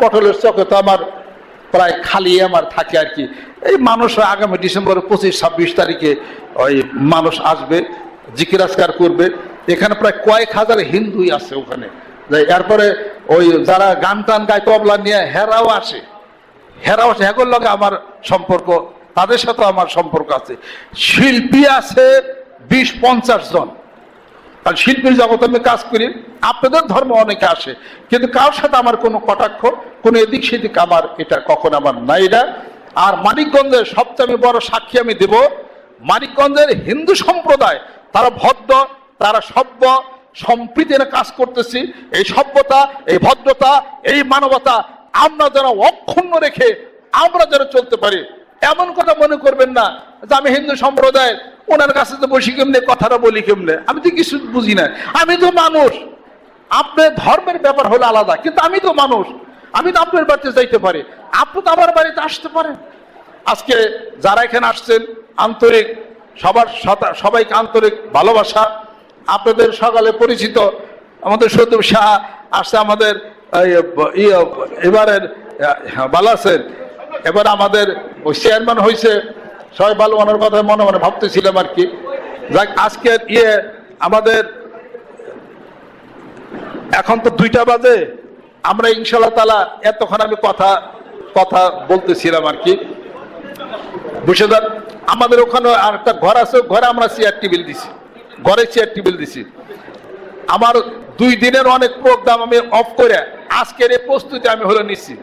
পটলের চকে তো আমার প্রায় খালি আমার থাকে আর কি। এই মানুষ আগামী ডিসেম্বরের পঁচিশ, ছাব্বিশ তারিখে ওই মানুষ আসবে জিকিরাজকার করবে। এখানে প্রায় কয়েক হাজার হিন্দুই আছে ওখানে। এরপরে ওই যারা গান টান গায়, তবলা নিয়ে হেরাও আসে। হেরাও আসে। হ্যাগোর লগে আমার সম্পর্ক, তাদের সাথে আমার সম্পর্ক আছে। শিল্পী আছে বিশ পঞ্চাশ জন। কারণ শিল্পীর জগতে আমি কাজ করি, আপনাদের ধর্ম অনেকে আসে, কিন্তু কারোর সাথে আমার কোনো কটাক্ষ, কোনো এদিক সেদিক আমার এটা কখন আমার নাই না। আর মানিকগঞ্জের সবচেয়ে আমি বড় সাক্ষী আমি দেব, মানিকগঞ্জের হিন্দু সম্প্রদায়, তারা ভদ্র, তারা সভ্য, সম্প্রীতি কাজ করতেছি, এই সভ্যতা, এই ভদ্রতা, এই মানবতা, আমরা যেন অক্ষুণ্ণ রেখে আমরা যেন চলতে পারি। এমন কথা মনে করবেন না যে আমি হিন্দু সম্প্রদায়ের ওনার কাছে তো বসি কেমনে, কথাটা বলি কেমনে? আমি তো কিছু বুঝি না। আমি তো মানুষ। আপনার ধর্মের ব্যাপার হলো আলাদা, কিন্তু আমি তো মানুষ। আমি তো আপনার বাড়িতে যাইতে পারি। আপনি তো আমার বাড়িতে আসতে পারেন। আজকে যারা এখানে আসছেন, আন্তরিক, সবার সবাইকে আন্তরিক ভালোবাসা। আপনাদের সকালে পরিচিত আমাদের সদীপ শাহ আসছে আমাদের এবারের ভালো আছেন এবার আমাদের চেয়ারম্যান হয়েছে সবাই ভালো কথা মনে মনে ভাবতেছিলাম আর কি। যাক, আজকের ইয়ে আমাদের এখন তো দুইটা বাজে। আমরা ইনশাল্লাহ তালা এতক্ষণ আমি কথা কথা বলতেছিলাম আর কি। বুঝে যান, আমাদের ওখানে আর একটা ঘর আছে ঘরে আমরা চেয়ার টেবিল দিছি। ঘরে চেয়ার টেবিল দিছি। আমার দুই দিনের অনেক প্রোগ্রাম আমি অফ করে আজকের এই প্রস্তুতি আমি হলো নিছি।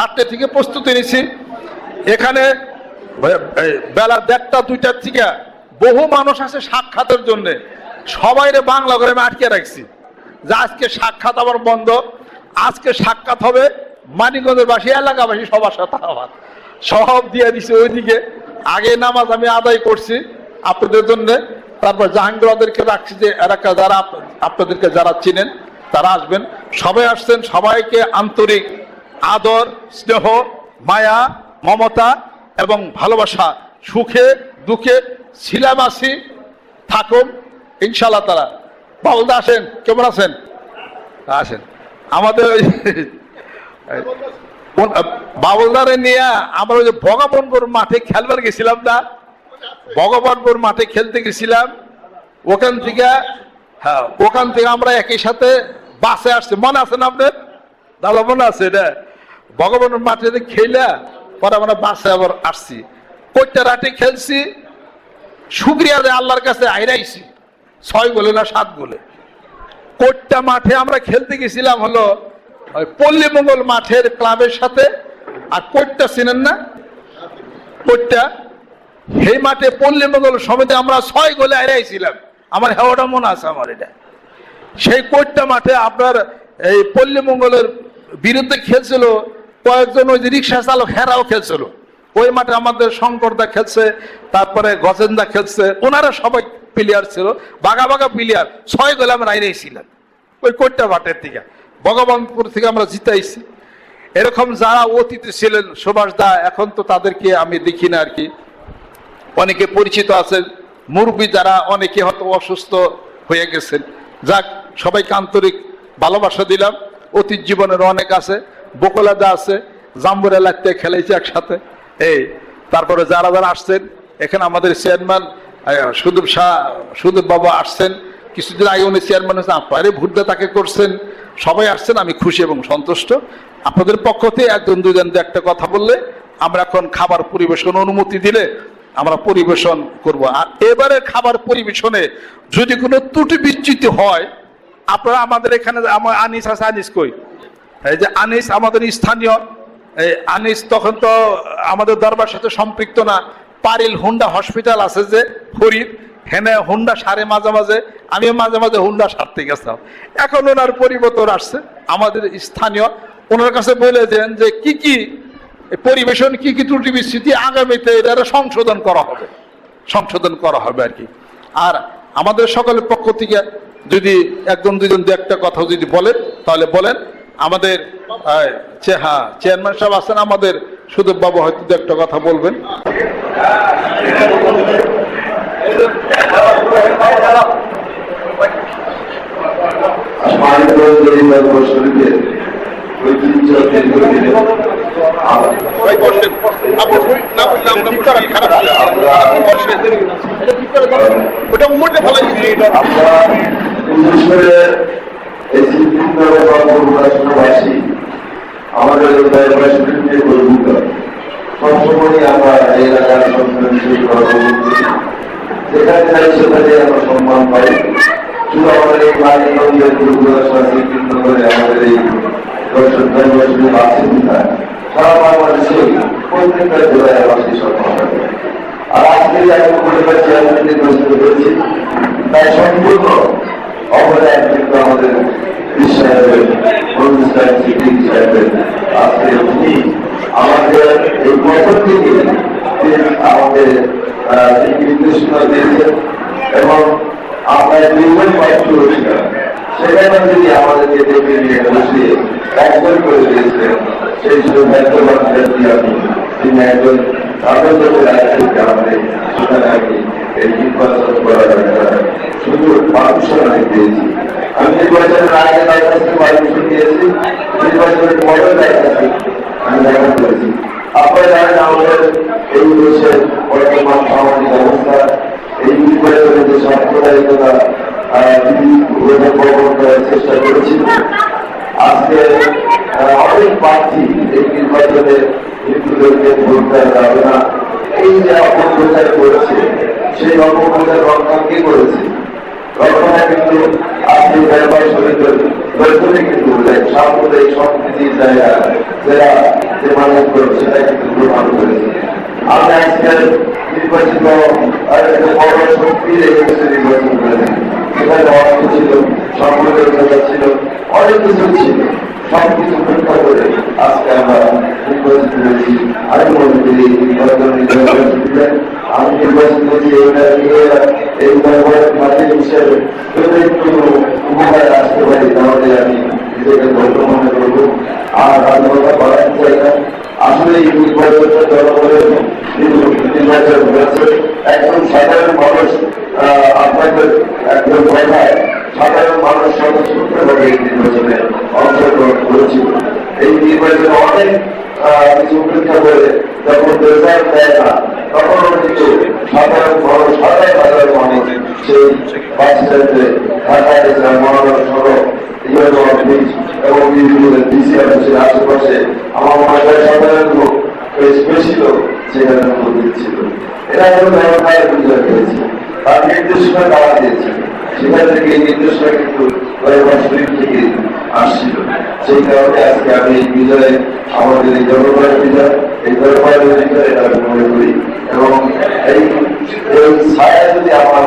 রাত্রে থেকে প্রস্তুতি নিছি। এখানে বেলা দেড়টা, দুইটার থেকে বহু মানুষ আছে সাক্ষাতের জন্য। সবাই রে বাংলা করে আমি আটকে রাখছি। যে আজকে সাক্ষাৎ আমার বন্ধ। আজকে সাক্ষাৎ হবে মানিকগঞ্জের বাসী, এলাকাবাসী, সবার সাথে আমার। সব দিয়ে দিছে ওইদিকে। আগে নামাজ আমি আদায় করছি আপনাদের জন্য। তারপর জাহাঙ্গীর ওদেরকে রাখছি যে এলাকা যারা আপনাদেরকে যারা চিনেন, তারা আসবেন। সবাই আসছেন, সবাইকে আন্তরিক আদর, স্নেহ, মায়া, মমতা এবং ভালোবাসা, সুখে, দুঃখে ছিলামাসি থাকুন। ইনশাল্লাহ তারা বাবুলদা আসেন, কেমন আছেন? আসেন। আমাদের ওই বাবুলদারে নিয়ে আমরা ওই যে ভগবানপুর মাঠে খেলবার গেছিলাম না? ভগবানপুর মাঠে খেলতে গেছিলাম। ওখান থেকে হ্যাঁ ওখান থেকে আমরা একই সাথে বাসে আসছি। মনে আছেন আপনার? দাদা, মনে আছে এটা? ভগবানের মাঠে খেলা পরে আমরা বাসে আবার আসছি। কইটা রাতে খেলছি, শুক্রিয়া যে আল্লাহর কাছে আইরাইছি। ছয় গোলে না সাত গোলে। কোটটা মাঠে আমরা খেলতে গেছিলাম হলো ওই পল্লীমঙ্গল মাঠের ক্লাবের সাথে। আর কোটটা চিনেন না? কোটটা সেই মাঠে পল্লীমঙ্গল সমিতি আমরা ছয় গোলে হারাইছিলাম আমার হেওয়াটা মনে আছে আমার এটা। সেই কোটটা মাঠে আপনার এই পল্লীমঙ্গলের বিরুদ্ধে খেলছিল কয়েকজন ওই যে রিক্সা চালক হেরাও খেলছিল। ওই মাঠে আমাদের শঙ্করদা খেলছে, তারপরে গজেন্দা খেলছে, ওনারা সবাই প্লেয়ার ছিল, বাঘা বাঘা প্লেয়ার ছয় গোলে আমরা হারিয়েছিলাম ওই কোটটা মাঠের থেকে ভগবানপুর থেকে আমরা জিতাইছি। এরকম যারা অতীতে ছিলেন, সুভাষ দা, এখন তো তাদেরকে আমি দেখি না আর কি। অনেকে পরিচিত আছেন, মুরব্বী যারা অনেকে হয়তো অসুস্থ হয়ে গেছেন। যাক, সবাইকে আন্তরিক ভালোবাসা দিলাম। অতীত জীবনের অনেক আছে। বকলাদা আছে, জাম্বুর এলাকাতে খেলেছে একসাথে। এই, তারপরে যারা যারা আসছেন, এখানে আমাদের চেয়ারম্যান সুদীপ শাহ, সুদীপ বাবা আসছেন। কিছুদিন আগে উনি চেয়ারম্যান হয়েছেন আপনারে ভোটটা তাকে করছেন। সবাই আসছেন, আমি খুশি এবং সন্তুষ্ট। আপনাদের পক্ষ থেকে একজন দুজন একটা কথা বললে, আমরা এখন খাবার পরিবেশন অনুমতি দিলে আমরা পরিবেশন করব। আর এবারে খাবার পরিবেশনে যদি কোনো ত্রুটি বিচ্যুতি হয়, আপনারা আমাদের এখানে আনিস আছে, আনিস কই? এই যে আনিস আমাদের স্থানীয়, এই আনিস তখন তো আমাদের দরবার সাথে সম্পৃক্ত না। পারিল হুন্ডা হসপিটাল আছে যে, ফরিদ, হেনে হুন্ডা সারে মাঝে মাঝে আমি মাঝে মাঝে হুন্ডা সারতে গেছিলাম। এখন ওনার পরিবর্তন আসছে, আমাদের স্থানীয়, ওনার কাছে বলে দেন যে কি কি পরিবেশন, কি কি ত্রুটি বিস্তৃতি আগামীতে এটা সংশোধন করা হবে। সংশোধন করা হবে আর কি। আর আমাদের সকলের পক্ষ থেকে যদি একজন দুজন দু একটা কথা যদি বলেন, তাহলে বলেন আমাদের হ্যাঁ চেয়ারম্যান সাহেব আছেন আমাদের সুদীপ বাবু হয়তো দু একটা কথা বলবেন। আমরা এই শিল্পীবাসী আমাদের এই দায়বাসীকে গর্বিত সবসময় আমরা এলাকার যেখানে সেখানে আমরা সম্মান পাই শুধু আমাদের এই দায়বাসী আছে কিনা আর আজকে আমি পরিবার চেয়ারম্যান নির্বাচিত হয়েছি তাই সম্পূর্ণ অবদান কিন্তু আমাদের মন্দির সাহেব সিদ্দিক সাহেবের আজকে উনি আমাদের এই বছর থেকে আমাদের নির্দেশনা দিয়েছেন এবং আপনার নির্মাণ পাঠ্য অধিকার সেখানে তিনি আমাদেরকে ডেকে নিয়ে বসিয়ে একজন করে দিয়েছিলেন সেই সৌভাগ্যবান ব্যক্তি সেখানে এই নির্বাচন করার একটা সুযোগ পারমিশন আমি পেয়েছি। আমি নির্বাচনের আগে নিয়েছি নির্বাচনের পরেও তার আমি দেখা করেছি। আপনারা অবস্থা, এই নির্বাচনের যে সাম্প্রদায়িকতা চেষ্টা করেছিল আজকে অনেক প্রার্থী এই নির্বাচনে হিন্দুদেরকে ভোট দেওয়া যাবে না। এই যে অপপ্রচার করেছে সেই অপপ্রচার রক্ষা কে করেছে? কিন্তু আজকে ব্যবহার শরীরের দর্শনে কিন্তু সাম্প্রদায়িক সম্প্রীতির জায়গা, যারা যে মানুষ করছে সেটা কিন্তু প্রমাণ করেছে। আমি আজকের নির্বাচিত বড় শক্তি নির্বাচন করেছি। সেখানে ছিল, অনেক কিছু ছিল। সবকিছু পরীক্ষা করে আজকে আমরা নির্বাচিত হয়েছি। আমি মনে করি আমি আমি নিজেকে ধন্য মনে করব আর আমি কথা বাড়াতে আসলে এই নির্বাচনটা জনগণের নির্বাচন একজন সাধারণ মানুষ আপনাদের একজন কথায় সাধারণ মানুষ স্বতঃস্ফূর্তভাবে এই নির্বাচনে অংশগ্রহণ করেছিল। এই নির্বাচনে অনেক কিছু উপেক্ষা করে যখন রেজাল্ট দেয় না, তখনও কিন্তু সাধারণ মানুষ, সাধারণ সাধারণ মানুষ সেই বাচ্চাদের ঢাকায় মহানগর সড়ক এবং বিভিন্ন ডিসি অফিসের আশেপাশে আমার মনে হয় সাধারণ লোক বেশ বেশি লোক সেখানে উপস্থিত ছিল এরা হলো ব্যবসায় বিজয় পেয়েছে তার নির্দেশনা দেওয়া দিয়েছে। সেখান থেকে নির্দেশনা কিন্তু দরবার শরীফ থেকে আসছিল। সেই কারণে আজকে আমি এই বিজয়ে আমাদের এই জনগণের বিজয় এই দরবারের বিজয় এটা আমি মনে করি। এবং এই ছায়া যদি আমার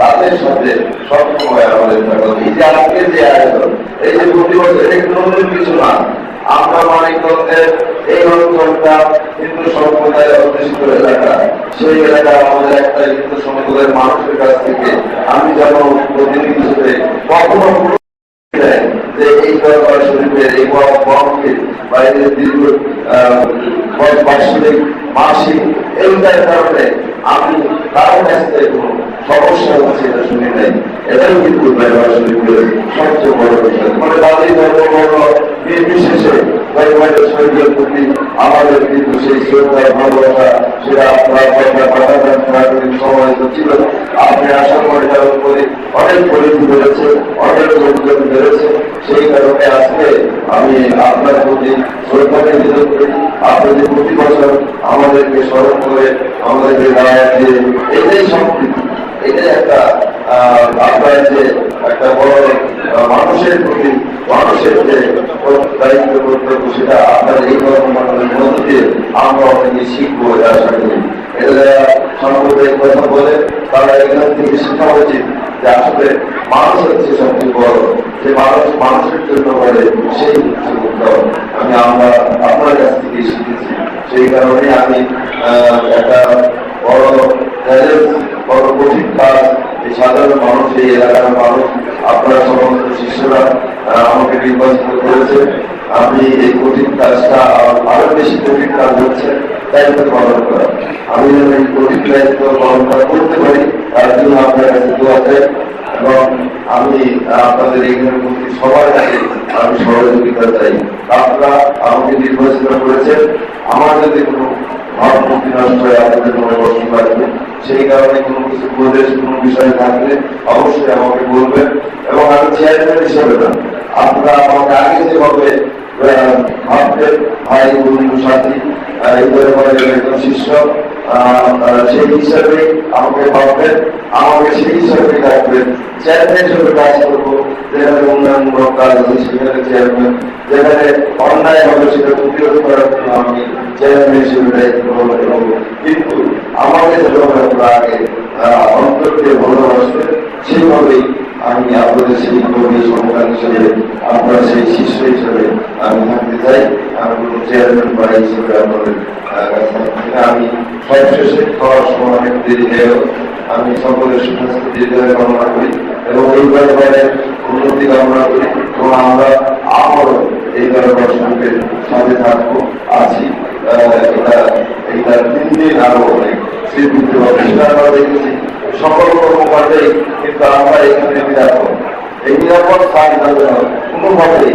তাদের সাথে সবসময় আমাদের এই যে আজকে যে আয়োজন, এই যে প্রতি বছর নতুন কিছু না। আমরা মানিকগঞ্জের এই অঞ্চলটা হিন্দু সম্প্রদায়ের অধ্যুষিত এলাকা। সেই এলাকা আমাদের একটা হিন্দু সম্প্রদায়ের মানুষের কাছ থেকে আমি যেন প্রতিনিধি হিসেবে কখনো যে এই দরবার শরীফের এই বাইরে দীর্ঘ বার্ষিক, মাসিক, এইটার কারণে আমি তার কাছ থেকে সমস্যা হচ্ছে এটা শুনি এটাই কিন্তু প্রতি আমাদের অনেক পরিধি বেড়েছে অনেক বেড়েছে সেই কারণে আজকে আমি আপনার প্রতি শ্রদ্ধা নিবেদন করি আপনি আমাদেরকে স্মরণ করে, আমাদেরকে দাঁড়ায় দিয়ে, এটাই সম্পৃক্তি যে একটা বড় মানুষের প্রতি, মানুষের যে দায়িত্ব কর্তব্য সেটা আপনার এই কর্মকাণ্ডের মধ্য দিয়ে আমরা অনেকে শিখব এটা আশা করি এটা যারা কথা বলে, তারা এখান থেকে শেখা উচিত যে আসলে মানুষ হচ্ছে সবচেয়ে বড়। যে মানুষ মানুষের জন্য বলে, সেই হচ্ছে উত্তম। আমি আমরা আপনার কাছ থেকে শিখেছি। সেই কারণে আমি একটা বড় বড় কঠিন কাজ সাধারণ মানুষ এই এলাকার মানুষ, আপনারা সমস্ত শিষ্যরা আমাকে নির্বাচিত করেছে। আমি এই কঠিন কাজটা আরো- বেশি কঠিন কাজ হচ্ছে পালন করা। আমি যেন এই কঠিন দায়িত্ব পালন করা করতে পারি, তার জন্য আপনার কাছে দোয়া চাই। এবং আমি আপনাদের এখানে সবার কাছে আমি সহযোগিতা চাই। আপনারা আমাকে নির্বাচিত করেছেন। আমার যদি কোনো ভাবমূর্তি নষ্ট হয়ে আপনাদের সেই কারণে কোনো কিছু উপদেশ কোনো বিষয়ে থাকলে অবশ্যই আমাকে বলবেন এবং আমি চেয়ারম্যান হিসেবে না। আপনারা আমাকে আগে যেভাবে ভাবতেন ভাই বন্ধু সাথী আহ, একজন সেই হিসাবে আমাকে ভাববেন আমাকে সেই হিসাবে রাখবেন চেয়ারম্যান হিসেবে কাজ করব যেখানে অন্যায় হবে সেটা প্রতিরোধ করার আমি চেয়ারম্যান হিসেবে দায়িত্ব পালন করব কিন্তু আমাকে যেভাবে আগে আহ, অন্তর দিয়ে ভালোবাসবেন সেইভাবেই আমি আপনাদের সেই কর্মী সমাধান হিসেবে আপনার সেই শিষ্য হিসেবে চেয়ারম্যান না। আমি সবশেষে খাওয়ার সময় অনেক দেরি হয়েও আমি সকলের সুস্বাস্থ্য দীর্ঘায় কামনা করি এবং এই ব্যাপারে উন্নতি কামনা করি এবং আমরা আবারও এই ব্যাপার সঙ্গে সাথে থাকব, আছি এটা তিন দিন আরও অনেক সেটা আমরা দেখেছি সকল কর্মকাণ্ডেই কিন্তু আমরা এখানে নিরাপদ এই নিরাপদ যাতে কোনোভাবেই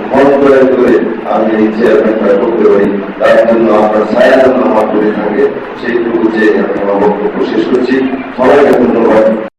মন্ত্রের করে আমি এই চেয়ারম্যানটা করতে পারি। তার জন্য আপনার ছায়া জন্য আমার করে থাকে, সেইটুকু যে আমি আমার বক্তব্য শেষ করছি। সবাইকে ধন্যবাদ।